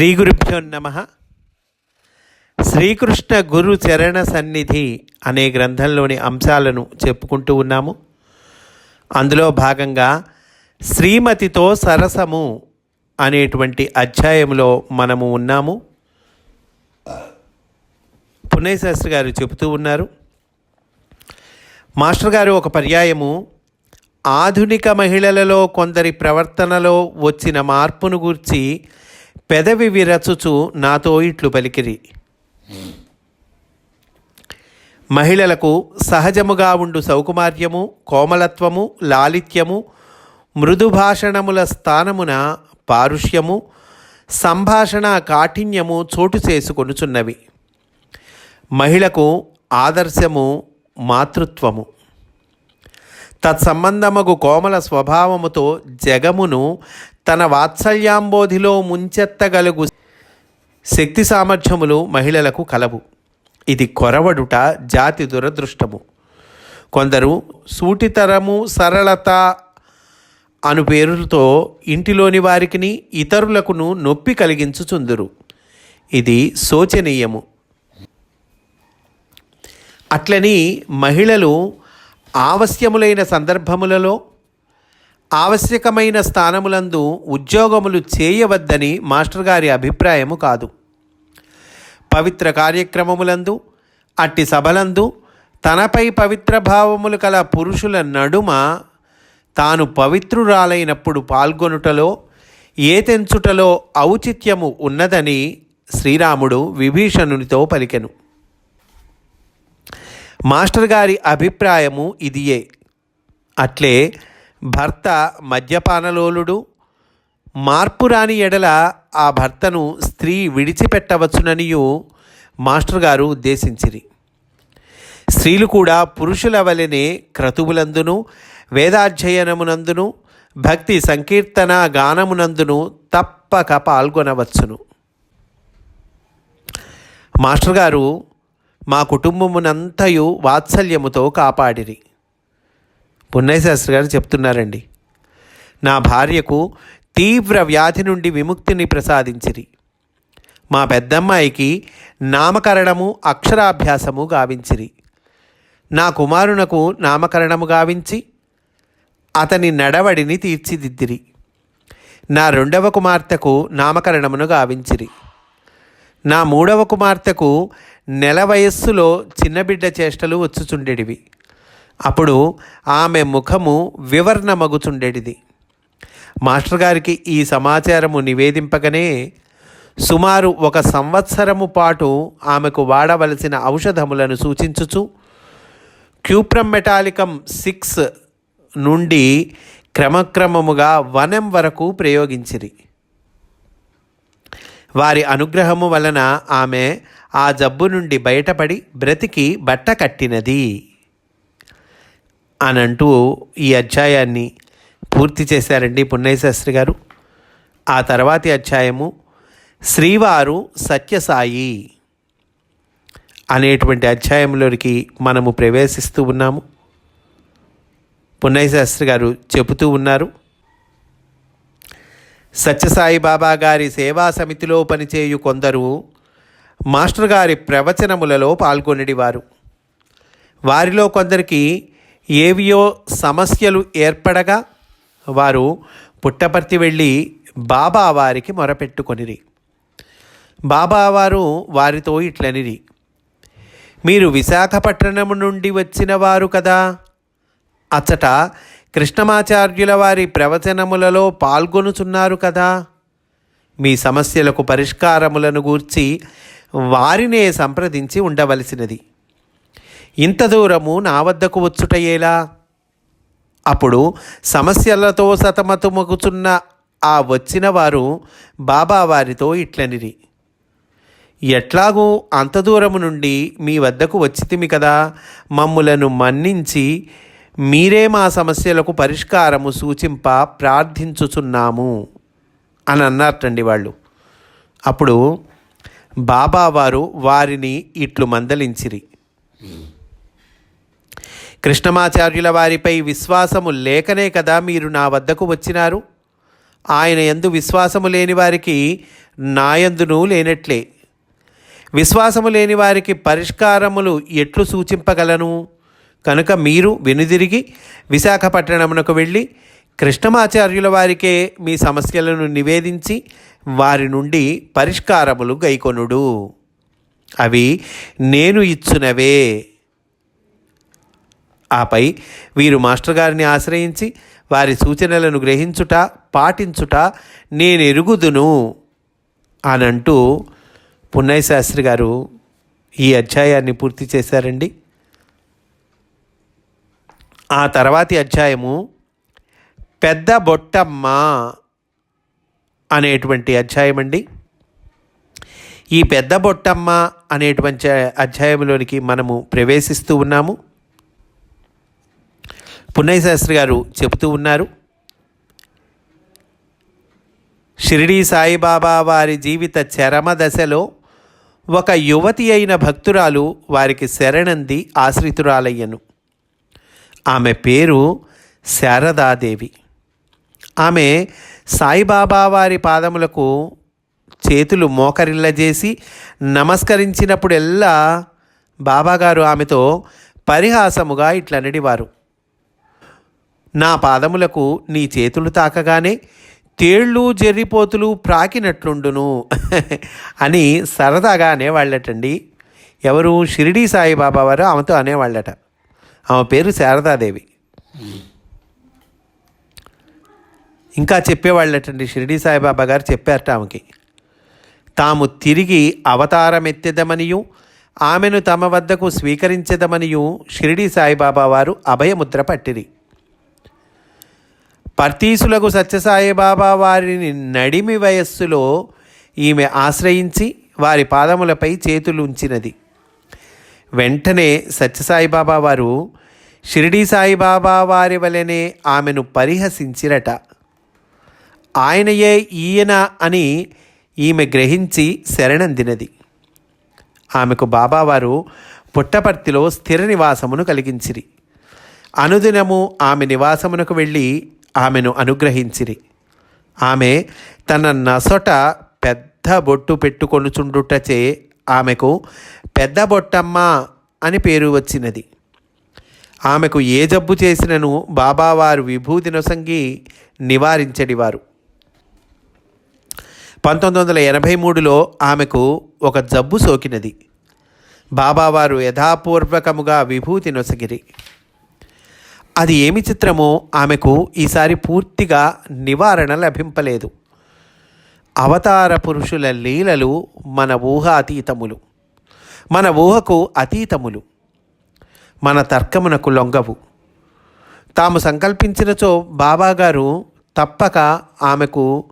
శ్రీ గురుభ్యో నమ. శ్రీకృష్ణ గురు చరణ సన్నిధి అనే గ్రంథంలోని అంశాలను చెప్పుకుంటూ ఉన్నాము. అందులో భాగంగా శ్రీమతితో సరసము అనేటువంటి అధ్యాయంలో మనము ఉన్నాము. పున్నయ్య శాస్త్రి గారు చెబుతూ ఉన్నారు. మాస్టర్ గారు ఒక పర్యాయము. ఆధునిక మహిళలలో కొందరి ప్రవర్తనలో వచ్చిన మార్పును గూర్చి పెదవి విరచుచు నాతో ఇట్లు పలికిరి. మహిళలకు సహజముగా ఉండు సౌకుమార్యము కోమలత్వము లాలిత్యము మృదుభాషణముల స్థానమున పారుష్యము సంభాషణ కాఠిన్యము చోటు చేసుకొనుచున్నవి. మహిళకు ఆదర్శము మాతృత్వము. తత్సంబంధముకు కోమల స్వభావముతో జగమును తన వాత్సల్యాంబోధిలో ముంచెత్తగలుగు శక్తి సామర్థ్యములు మహిళలకు కలవు. ఇది కొరవడుట జాతి దురదృష్టము. కొందరు సూటితరము సరళత అను పేరుతో ఇంటిలోని వారికిని ఇతరులకును నొప్పి కలిగించుచుందురు. ఇది శోచనీయము. అట్లని మహిళలు ఆవశ్యములైన సందర్భములలో ఆవశ్యకమైన స్థానములందు ఉద్యోగములు చేయవద్దని మాస్టర్ గారి అభిప్రాయము కాదు. పవిత్ర కార్యక్రమములందు అట్టి సభలందు తనపై పవిత్ర భావములు కల పురుషుల నడుమ తాను పవిత్రురాలైనప్పుడు పాల్గొనుటలో ఏ తెంచుటలో ఔచిత్యము ఉన్నదని శ్రీరాముడు విభీషణునితో పలికెను. మాస్టర్ గారి అభిప్రాయము ఇదియే. అట్లే భర్త మద్యపానలోలుడు మార్పు రాని ఎడల ఆ భర్తను స్త్రీ విడిచిపెట్టవచ్చుననియు మాస్టర్ గారు ఉద్దేశించిరి. స్త్రీలు కూడా పురుషుల వలెనే క్రతువులందును వేదాధ్యయనమునందును భక్తి సంకీర్తన గానమునందును తప్పక పాల్గొనవచ్చును. మాస్టర్ గారు మా కుటుంబమునంతయు వాత్సల్యముతో కాపాడిరి. పున్నయ్య శాస్త్రి గారు చెప్తున్నారండి. నా భార్యకు తీవ్ర వ్యాధి నుండి విముక్తిని ప్రసాదించిరి. మా పెద్దమ్మాయికి నామకరణము అక్షరాభ్యాసము గావించిరి. నా కుమారునకు నామకరణము గావించి అతని నడవడిని తీర్చిదిద్దిరి. నా రెండవ కుమార్తెకు నామకరణమును గావించిరి. నా మూడవ కుమార్తెకు నెల వయస్సులో చిన్నబిడ్డ చేష్టలు వచ్చుచుండెడివి. అప్పుడు ఆమె ముఖము వివరణమగుచుండేటిది. మాస్టర్ గారికి ఈ సమాచారము నివేదింపగానే సుమారు ఒక సంవత్సరము పాటు ఆమెకు వాడవలసిన ఔషధములను సూచించుచు క్యూప్రమ్ మెటాలికం సిక్స్ నుండి క్రమక్రమముగా వనం వరకు ప్రయోగించిరి. వారి అనుగ్రహము వలన ఆమె ఆ జబ్బు నుండి బయటపడి బ్రతికి బట్ట కట్టినది. అనంటూ ఈ అధ్యాయాన్ని పూర్తి చేశారండి పున్నయశాస్త్రి గారు. ఆ తర్వాతి అధ్యాయము శ్రీవారు సత్యసాయి అనేటువంటి అధ్యాయంలోకి మనము ప్రవేశిస్తూ ఉన్నాము. పున్నయ్యశాస్త్రి గారు చెబుతూ ఉన్నారు సత్యసాయి బాబా గారి సేవా సమితిలో పనిచేయు కొందరు మాస్టర్ గారి ప్రవచనములలో పాల్గొనేవారు వారిలో కొందరికి ఏవియో సమస్యలు ఏర్పడగా వారు పుట్టపర్తి వెళ్ళి బాబా వారికి మొరపెట్టుకొనిరి. బాబా వారు వారితో ఇట్లనిరి మీరు విశాఖపట్నం నుండి వచ్చిన వారు కదా అచ్చట కృష్ణమాచార్యుల వారి ప్రవచనములలో పాల్గొనుచున్నారు కదా? మీ సమస్యలకు పరిష్కారములను గూర్చి వారినే సంప్రదించి ఉండవలసినది. ఇంత దూరము నా వద్దకు వచ్చుటయేలా అప్పుడు సమస్యలతో సతమతమగుచున్న ఆ వచ్చిన వారు బాబా వారితో ఇట్లనిరి ఎట్లాగూ అంత దూరము నుండి మీ వద్దకు వచ్చితిమి కదా? మమ్ములను మన్నించి మీరే మా సమస్యలకు పరిష్కారము సూచింప ప్రార్థించుచున్నాము అని అన్నారటండి వాళ్ళు. అప్పుడు బాబా వారు వారిని ఇట్లు మందలించిరి కృష్ణమాచార్యుల వారిపై విశ్వాసము లేకనే కదా మీరు నా వద్దకు వచ్చినారు? ఆయన ఎందు విశ్వాసము లేని వారికి నాయందును లేనట్లే. విశ్వాసము లేని వారికి పరిష్కారములు ఎట్లు సూచింపగలను? కనుక మీరు వెనుదిరిగి విశాఖపట్టణమునకు వెళ్ళి కృష్ణమాచార్యుల వారికే మీ సమస్యలను నివేదించి వారి నుండి పరిష్కారములు గైకొనుడు. అవి నేను ఇచ్చునవే. ఆపై వీరు మాస్టర్ గారిని ఆశ్రయించి వారి సూచనలను గ్రహించుట పాటించుట నేను ఎరుగుదును అనంటూ పున్నయ్య శాస్త్రి గారు ఈ అధ్యాయాన్ని పూర్తి చేశారండి. ఆ తర్వాతి అధ్యాయము పెద్ద బొట్టమ్మ అనేటువంటి అధ్యాయం అండి ఈ పెద్ద బొట్టమ్మ అనేటువంటి అధ్యాయంలోనికి మనము ప్రవేశిస్తూ ఉన్నాము. పున్నయ్య శాస్త్రి గారు చెబుతూ ఉన్నారు షిరిడీ సాయిబాబా వారి జీవిత చరమ దశలో ఒక యువతి అయిన భక్తురాలు వారికి శరణంది ఆశ్రితురాలయ్యను. ఆమె పేరు శారదాదేవి. ఆమె సాయిబాబా వారి పాదములకు చేతులు మోకరిల్లజేసి నమస్కరించినప్పుడెల్లా బాబాగారు ఆమెతో పరిహాసముగా ఇట్లనడివారు. నా పాదములకు నీ చేతులు తాకగానే తేళ్ళు జర్రిపోతులు ప్రాకినట్లుండును అని సరదాగా అనేవాళ్ళటండి. ఎవరు? షిరిడీ సాయిబాబా వారు ఆమెతో అనేవాళ్ళట. ఆమె పేరు శారదాదేవి. ఇంకా చెప్పేవాళ్ళటండి. షిరిడీ సాయిబాబా గారు చెప్పారట ఆమెకి. తాము తిరిగి అవతారమెత్తెదమనియు ఆమెను తమ వద్దకు స్వీకరించదమనియు షిరిడీ సాయిబాబా వారు అభయముద్ర పట్టిరి. పర్తీసులకు సత్యసాయిబాబా వారిని నడిమి వయస్సులో ఈమె ఆశ్రయించి వారి పాదములపై చేతులు ఉంచినది వెంటనే సత్యసాయిబాబా వారు షిరిడీ సాయిబాబా వారి వలనే ఆమెను పరిహసించిరట. ఆయనయే ఈయన అని ఈమె గ్రహించి శరణందినది ఆమెకు బాబావారు పుట్టపర్తిలో స్థిర నివాసమును కలిగించిరి. అనుదినము ఆమె నివాసమునకు వెళ్ళి ఆమెను అనుగ్రహించిరి. ఆమె తన నసొట పెద్ద బొట్టు పెట్టుకొనుచుండుటచే ఆమెకు పెద్ద బొట్టమ్మ అని పేరు వచ్చినది. ఆమెకు ఏ జబ్బు చేసినను బాబావారు విభూతి నొసంగి నివారించడివారు పంతొమ్మిది వందల ఎనభై మూడులో ఆమెకు ఒక జబ్బు సోకినది. బాబావారు యథాపూర్వకముగా విభూతి నొసగిరి. అది ఏమి చిత్రమో ఆమెకు ఈసారి పూర్తిగా నివారణ లభింపలేదు. అవతార పురుషుల లీలలు మన ఊహ అతీతములు మన ఊహకు అతీతములు. మన తర్కమునకు లొంగవు. తాము సంకల్పించినచో బాబాగారు తప్పక ఆమెకు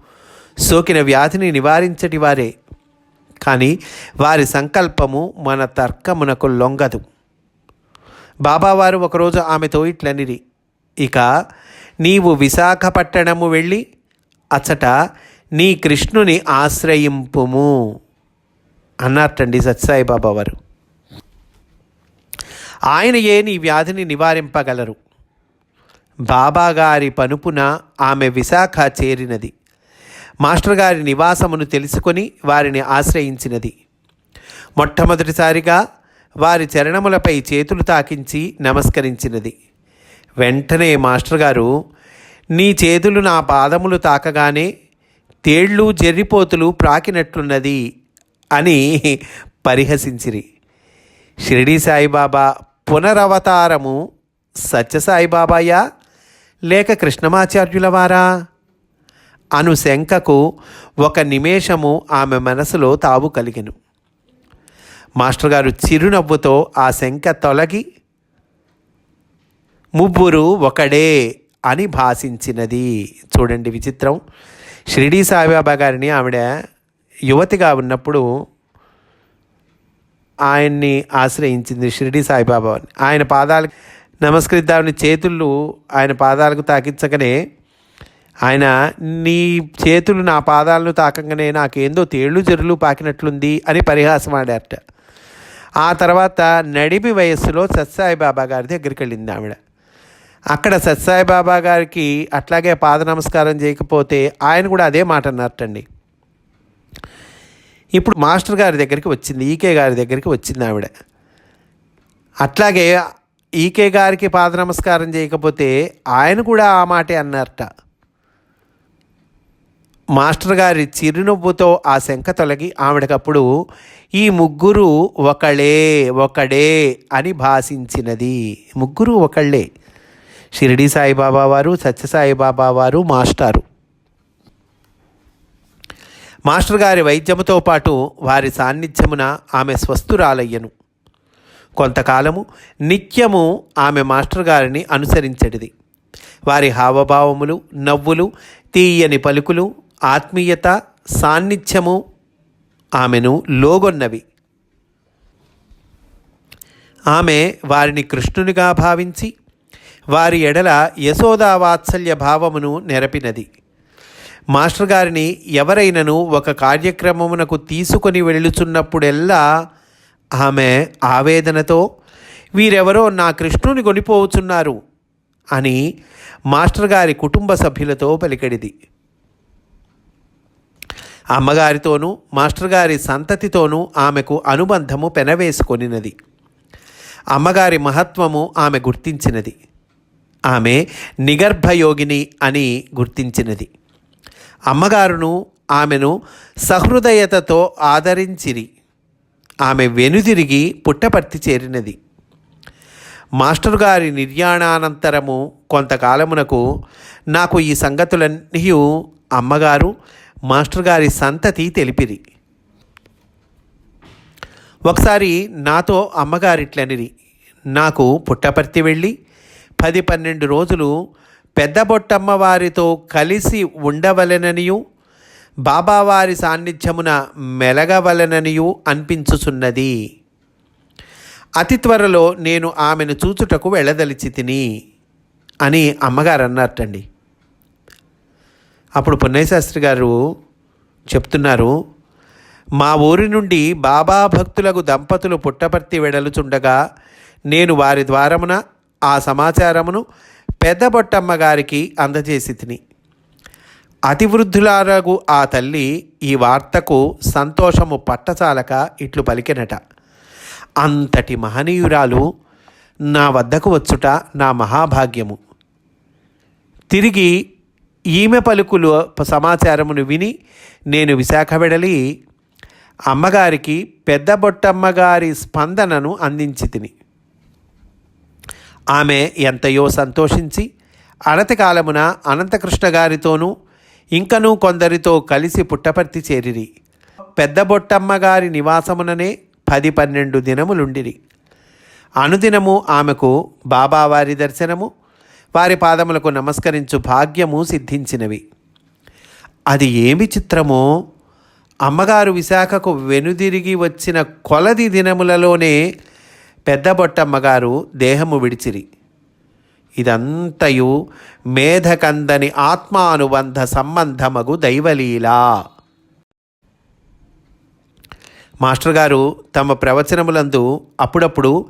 సోకిన వ్యాధిని నివారించటి వారే. కానీ వారి సంకల్పము మన తర్కమునకు లొంగదు. బాబావారు ఒకరోజు ఆమెతో ఇట్లనిరి ఇక నీవు విశాఖపట్టణము వెళ్ళి అచ్చట నీ కృష్ణుని ఆశ్రయింపుము అన్నారటండి సత్యసాయి బాబావారు. ఆయన నీ వ్యాధిని నివారింపగలరు? బాబాగారి పనుపున ఆమె విశాఖ చేరినది. మాస్టర్ గారి నివాసమును తెలుసుకొని వారిని ఆశ్రయించినది. మొట్టమొదటిసారిగా వారి చరణములపై చేతులు తాకించి నమస్కరించినది. వెంటనే మాస్టర్ గారు నీ చేతులు నా పాదములు తాకగానే తేళ్ళు జర్రిపోతులు ప్రాకినట్లున్నది అని పరిహసించిరి. షిరిడి సాయిబాబా పునరవతారము సత్యసాయిబాబాయా లేక కృష్ణమాచార్యులవారా? అను శంకకు ఒక నిమేషము ఆమె మనసులో తావు కలిగెను. మాస్టర్ గారు చిరునవ్వుతో ఆ శంక తొలగి ముగ్గురు ఒకడే అని భాషించినది. చూడండి విచిత్రం. షిరిడీ సాయిబాబా గారిని ఆవిడ యువతిగా ఉన్నప్పుడు ఆయన్ని ఆశ్రయించింది షిరిడి సాయిబాబాని ఆయన పాదాలకు నమస్కరిద్దామని చేతులు ఆయన పాదాలకు తాకించగానే ఆయన నీ చేతులు నా పాదాలను తాకంగానే నాకేందో తేళ్ళు జరులు పాకినట్లుంది అని పరిహాసం ఆడారట ఆ తర్వాత నడిమి వయస్సులో సత్సాయి బాబా గారి దగ్గరికి వెళ్ళింది ఆవిడ. అక్కడ సత్సాయిబాబా గారికి అట్లాగే పాద నమస్కారం చేయకపోతే ఆయన కూడా అదే మాట అన్నారటండి. ఇప్పుడు మాస్టర్ గారి దగ్గరికి వచ్చింది ఈకే గారి దగ్గరికి వచ్చింది ఆవిడ. అట్లాగే ఈకే గారికి పాద నమస్కారం చేయకపోతే ఆయన కూడా ఆ మాటే అన్నారట. మాస్టర్ గారి చిరునవ్వుతో ఆ శంక తొలగి ఆవిడకప్పుడు ఈ ముగ్గురు ఒకళ్ళే ఒకడే అని భాషించినది. ముగ్గురు ఒకళ్ళే. షిరిడి సాయిబాబా వారు సత్యసాయిబాబా వారు మాస్టారు. మాస్టర్ గారి వైద్యముతో పాటు వారి సాన్నిధ్యమున ఆమె స్వస్థురాలయ్యను. కొంతకాలము నిత్యము ఆమె మాస్టర్ గారిని అనుసరించడిది. వారి హావభావములు నవ్వులు తీయని పలుకులు ఆత్మీయత సాన్నిధ్యము ఆమెను లోగొన్నవి. ఆమె వారిని కృష్ణునిగా భావించి వారి ఎడల యశోదా వాత్సల్య భావమును నెరపినది. మాస్టర్ గారిని ఎవరైనను ఒక కార్యక్రమమునకు తీసుకొని వెళ్ళుచున్నప్పుడెల్లా ఆమె ఆవేదనతో వీరెవరో నా కృష్ణుని కొనిపోవచ్చున్నారు అని మాస్టర్ గారి కుటుంబ సభ్యులతో పలికెడిది. అమ్మగారితోనూ మాస్టర్ గారి సంతతితోనూ ఆమెకు అనుబంధము పెనవేసుకొనినది. అమ్మగారి మహత్వము ఆమె గుర్తించినది. ఆమె నిగర్భయోగిని అని గుర్తించినది. అమ్మగారును ఆమెను సహృదయతతో ఆదరించిరి. ఆమె వెనుదిరిగి పుట్టపర్తి చేరినది. మాస్టర్ గారి నిర్యాణానంతరము కొంతకాలమునకు నాకు ఈ సంగతులన్నీ అమ్మగారు మాస్టర్ గారి సంతతి తెలిపిరి. ఒకసారి నాతో అమ్మగారిట్లనిరి. నాకు పుట్టపర్తి వెళ్ళి పది పన్నెండు రోజులు పెద్ద బొట్టమ్మ వారితో కలిసి ఉండవలెననియు బాబావారి సాన్నిధ్యమున మెలగవలెననియు అనిపించుచున్నది. అతి త్వరలో నేను ఆమెను చూచుటకు వెళ్ళదలిచి తిని అని అమ్మగారు అన్నట్టండి అప్పుడు పున్నయశాస్త్రి గారు చెప్తున్నారు మా ఊరి నుండి బాబా భక్తులకు దంపతులు పుట్టపర్తి వెడలుచుండగా నేను వారి ద్వారమున ఆ సమాచారమును పెద్ద బొట్టమ్మ గారికి అందజేసి తిని. అతివృద్ధులారగు ఆ తల్లి ఈ వార్తకు సంతోషము పట్టచాలక ఇట్లు పలికినట అంతటి మహనీయురాలు నా వద్దకు వచ్చుట నా మహాభాగ్యము. తిరిగి ఈమె పలుకులు సమాచారమును విని నేను విశాఖ వెడలి అమ్మగారికి పెద్ద బొట్టమ్మగారి స్పందనను అందించి తిని. ఆమె ఎంతయో సంతోషించి అనతి కాలమున అనంతకృష్ణ గారితోనూ ఇంకనూ కొందరితో కలిసి పుట్టపర్తి చేరిరి. పెద్ద బొట్టమ్మ గారి నివాసముననే పది పన్నెండు దినములుండిరి. అనుదినము ఆమెకు బాబావారి దర్శనము వారి పాదములకు నమస్కరించు భాగ్యము సిద్ధించినవి. అది ఏమి చిత్రమో? అమ్మగారు విశాఖకు వెనుదిరిగి వచ్చిన కొలది దినములలోనే పెద్ద బొట్టమ్మగారు దేహము విడిచిరి. ఇదంతయు మేధకందని ఆత్మానుబంధ సంబంధమగు దైవలీలా. మాస్టర్ గారు తమ ప్రవచనములందు అప్పుడప్పుడు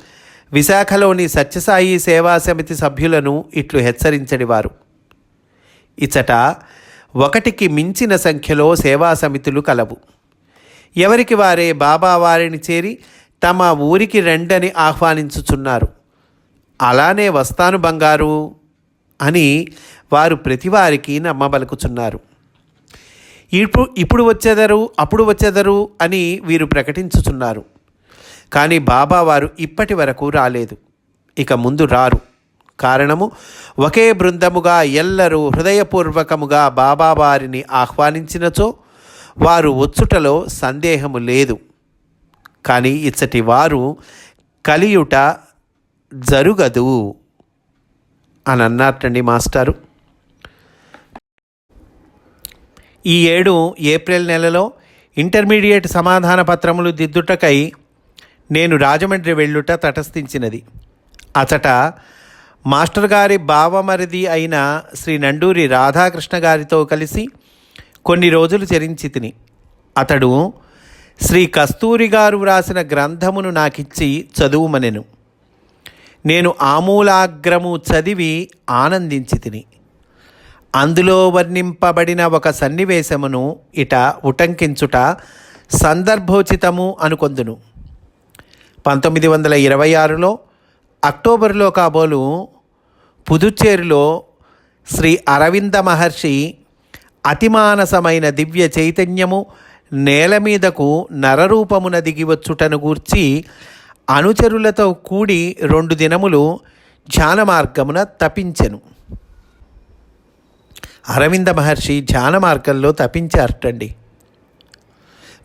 విశాఖలోని సత్యసాయి సేవా సమితి సభ్యులను ఇట్లు హెచ్చరించడివారు ఇచ్చట ఒకటికి మించిన సంఖ్యలో సేవా సమితులు కలవు. ఎవరికి వారే బాబా వారిని చేరి తమ ఊరికి రెండని ఆహ్వానించుచున్నారు. అలానే వస్తాను బంగారు అని వారు ప్రతివారికి నమ్మబలుకుచున్నారు. ఇప్పుడు ఇప్పుడు వచ్చేదరు అప్పుడు వచ్చేదరు అని వీరు ప్రకటించుచున్నారు. కానీ బాబా వారు ఇప్పటి వరకు రాలేదు. ఇక ముందు రారు. కారణము ఒకే బృందముగా ఎల్లరూ హృదయపూర్వకముగా బాబా వారిని ఆహ్వానించినచో వారు వచ్చుటలో సందేహము లేదు. కానీ ఇచ్చటి వారు కలియుట జరుగదు అని అన్నారటండి మాస్టారు. ఈ ఏడు ఏప్రిల్ నెలలో ఇంటర్మీడియట్ సమాధాన పత్రములు దిద్దుటకై నేను రాజమండ్రి వెళ్ళుట తటస్థించినది. అచట మాస్టర్ గారి బావమరిది అయిన శ్రీ నండూరి రాధాకృష్ణ గారితో కలిసి కొన్ని రోజులు చరించి తిని అతడు శ్రీ కస్తూరి గారు వ్రాసిన గ్రంథమును నాకిచ్చి చదువుమనెను. నేను ఆమూలాగ్రము చదివి ఆనందించి తిని అందులో వర్ణింపబడిన ఒక సన్నివేశమును ఇట ఉటంకించుట సందర్భోచితము అనుకొందును. పంతొమ్మిది వందల ఇరవై ఆరులో అక్టోబర్లో కాబోలు పుదుచ్చేరిలో శ్రీ అరవింద మహర్షి అతిమానసమైన దివ్య చైతన్యము నేల మీదకు నరరూపమున దిగివచ్చుటను గూర్చి అనుచరులతో కూడి రెండు దినములు ధ్యాన మార్గమున తపించెను. అరవింద మహర్షి ధ్యాన మార్గంలో తపించారటండి.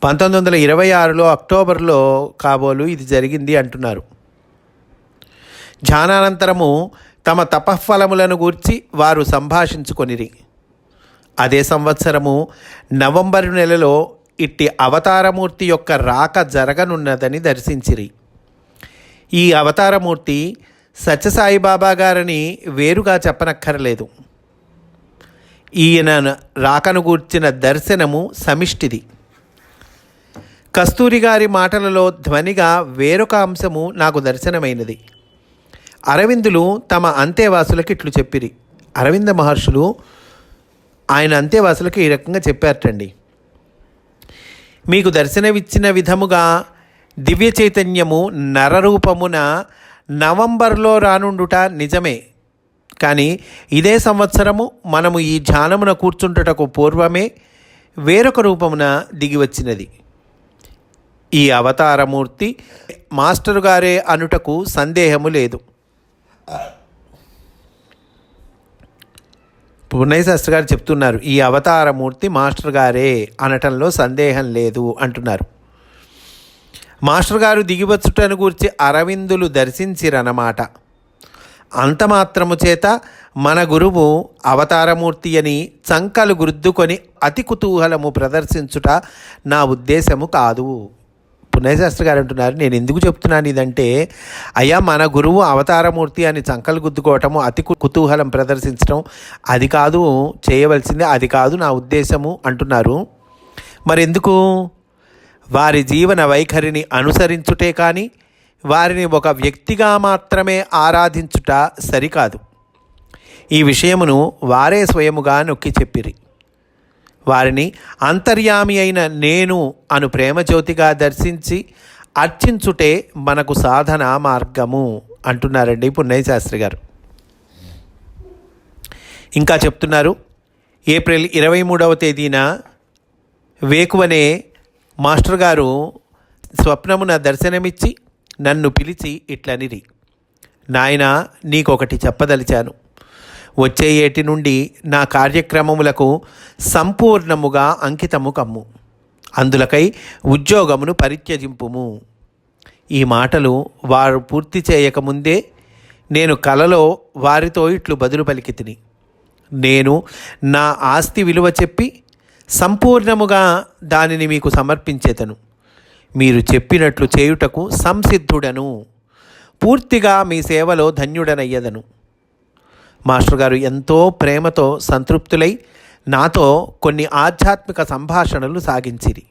పంతొమ్మిది వందల ఇరవై ఆరులో అక్టోబర్లో కాబోలు ఇది జరిగింది అంటున్నారు. ధ్యానానంతరము తమ తపఫలములను గూర్చి వారు సంభాషించుకొనిరి. అదే సంవత్సరము నవంబరు నెలలో ఇట్టి అవతారమూర్తి యొక్క రాక జరగనున్నదని దర్శించిరి. ఈ అవతారమూర్తి సత్యసాయిబాబా గారని వేరుగా చెప్పనక్కరలేదు. ఈయన రాకను గూర్చిన దర్శనము సమిష్టిది. కస్తూరి గారి మాటలలో ధ్వనిగా వేరొక అంశము నాకు దర్శనమైనది. అరవిందులు తమ అంతేవాసులకు ఇట్లు చెప్పిరి. అరవింద మహర్షులు ఆయన అంతేవాసులకు ఈ రకంగా చెప్పారటండి. మీకు దర్శనమిచ్చిన విధముగా దివ్య చైతన్యము నరరూపమున నవంబర్లో రానుండుట నిజమే. కానీ ఇదే సంవత్సరము మనము ఈ ధ్యానమున కూర్చుంటుటకు పూర్వమే వేరొక రూపమున దిగివచ్చినది. ఈ అవతారమూర్తి మాస్టరు గారే అనుటకు సందేహము లేదు. పున్నయ్య శాస్త్రి గారు చెప్తున్నారు ఈ అవతారమూర్తి మాస్టర్ గారే అనటంలో సందేహం లేదు అంటున్నారు. మాస్టర్ గారు దిగివచ్చుటను గూర్చి అరవిందులు దర్శించిరన్నమాట. అంత మాత్రము చేత మన గురువు అవతారమూర్తి అని చంకలు గుర్దుకొని అతి కుతూహలము ప్రదర్శించుట నా ఉద్దేశము కాదు. పుణ్యశాస్త్రి గారు అంటున్నారు నేను ఎందుకు చెప్తున్నాను ఇదంటే అయ్యా మన గురువు అవతారమూర్తి అని చంకలు గుద్దుకోవటము అతి కుతూహలం ప్రదర్శించడం అది కాదు చేయవలసింది అది కాదు నా ఉద్దేశము అంటున్నారు. మరెందుకు? వారి జీవన వైఖరిని అనుసరించుటే కానీ వారిని ఒక వ్యక్తిగా మాత్రమే ఆరాధించుట సరికాదు. ఈ విషయమును వారే స్వయముగా నొక్కి చెప్పిరి. వారిని అంతర్యామి అయిన నేను అను ప్రేమజ్యోతిగా దర్శించి అర్చించుటే మనకు సాధన మార్గము అంటున్నారండి పున్నయ్య శాస్త్రి గారు. ఇంకా చెప్తున్నారు ఏప్రిల్ ఇరవై మూడవ తేదీన వేకువనే మాస్టర్ గారు స్వప్నమున దర్శనమిచ్చి నన్ను పిలిచి ఇట్లనిరి. నాయనా నీకొకటి చెప్పదలిచాను. వచ్చే ఏటి నుండి నా కార్యక్రమములకు సంపూర్ణముగా అంకితము కమ్ము. అందులకై ఉద్యోగమును పరిత్యజింపుము. ఈ మాటలు వారు పూర్తి చేయకముందే నేను కలలో వారితో ఇట్లు బదులు పలికి తిని నేను నా ఆస్తి విలువ చెప్పి సంపూర్ణముగా దానిని మీకు సమర్పించేతను మీరు చెప్పినట్లు చేయుటకు సంసిద్ధుడను. పూర్తిగా మీ సేవలో ధన్యుడనయ్యదను. మాస్టర్ గారు ఎంతో ప్రేమతో సంతృప్తులై నాతో కొన్ని ఆధ్యాత్మిక సంభాషణలు సాగించిరి.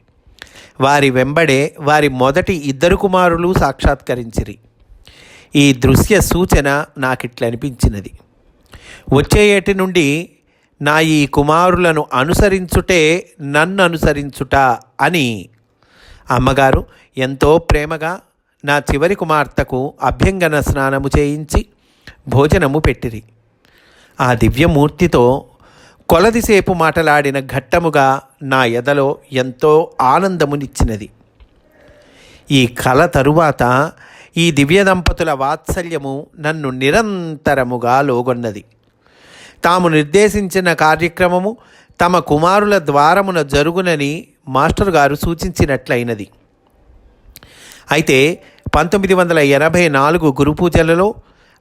వారి వెంబడే వారి మొదటి ఇద్దరు కుమారులు సాక్షాత్కరించిరి. ఈ దృశ్య సూచన నాకిట్లనిపించినది వచ్చే ఏటి నుండి నా ఈ కుమారులను అనుసరించుటే నన్ను అనుసరించుట అని అమ్మగారు ఎంతో ప్రేమగా నా చివరి కుమార్తెకు అభ్యంగన స్నానము చేయించి భోజనము పెట్టిరి. ఆ దివ్యమూర్తితో కొలదిసేపు మాటలాడిన ఘట్టముగా నా ఎదలో ఎంతో ఆనందమునిచ్చినది. ఈ కళ తరువాత ఈ దివ్య దంపతుల వాత్సల్యము నన్ను నిరంతరముగా లోగొన్నది. తాము నిర్దేశించిన కార్యక్రమము తమ కుమారుల ద్వారమున జరుగునని మాస్టర్ గారు సూచించినట్లయినది. అయితే పంతొమ్మిది వందల ఎనభై నాలుగు గురు పూజలలో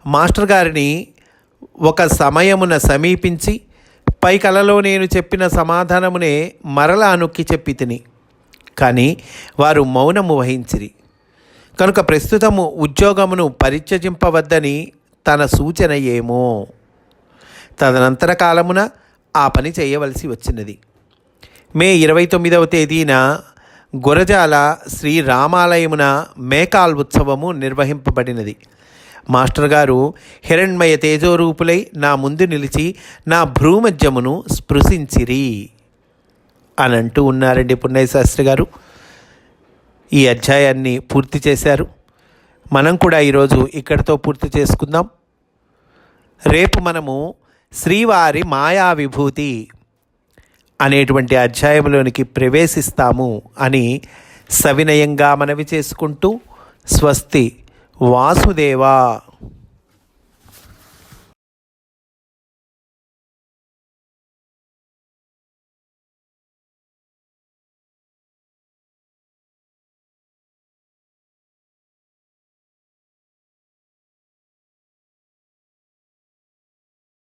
మాస్టర్ గారిని ఒక సమయమున సమీపించి పై కలలో నేను చెప్పిన సమాధానమునే మరలా నొక్కి చెప్పి తిని. కానీ వారు మౌనము వహించిరి. కనుక ప్రస్తుతము ఉద్యోగమును పరిత్యజింపవద్దని తన సూచన ఏమో. తదనంతర కాలమున ఆ పని చేయవలసి వచ్చినది. మే ఇరవై తొమ్మిదవ తేదీన గురజాల శ్రీ రామాలయమున మేకాల్ ఉత్సవము నిర్వహింపబడినది. మాస్టర్ గారు హిరణ్మయ తేజోరూపులై నా ముందు నిలిచి నా భ్రూమధ్యమును స్పృశించిరి అని అంటూ ఉన్నారండి పున్నయ్య శాస్త్రి గారు. ఈ అధ్యాయాన్ని పూర్తి చేశారు. మనం కూడా ఈరోజు ఇక్కడితో పూర్తి చేసుకుందాం. రేపు మనము శ్రీవారి మాయా విభూతి అనేటువంటి అధ్యాయంలోనికి ప్రవేశిస్తాము అని సవినయంగా మనవి చేసుకుంటూ స్వస్తి వాసుదేవా!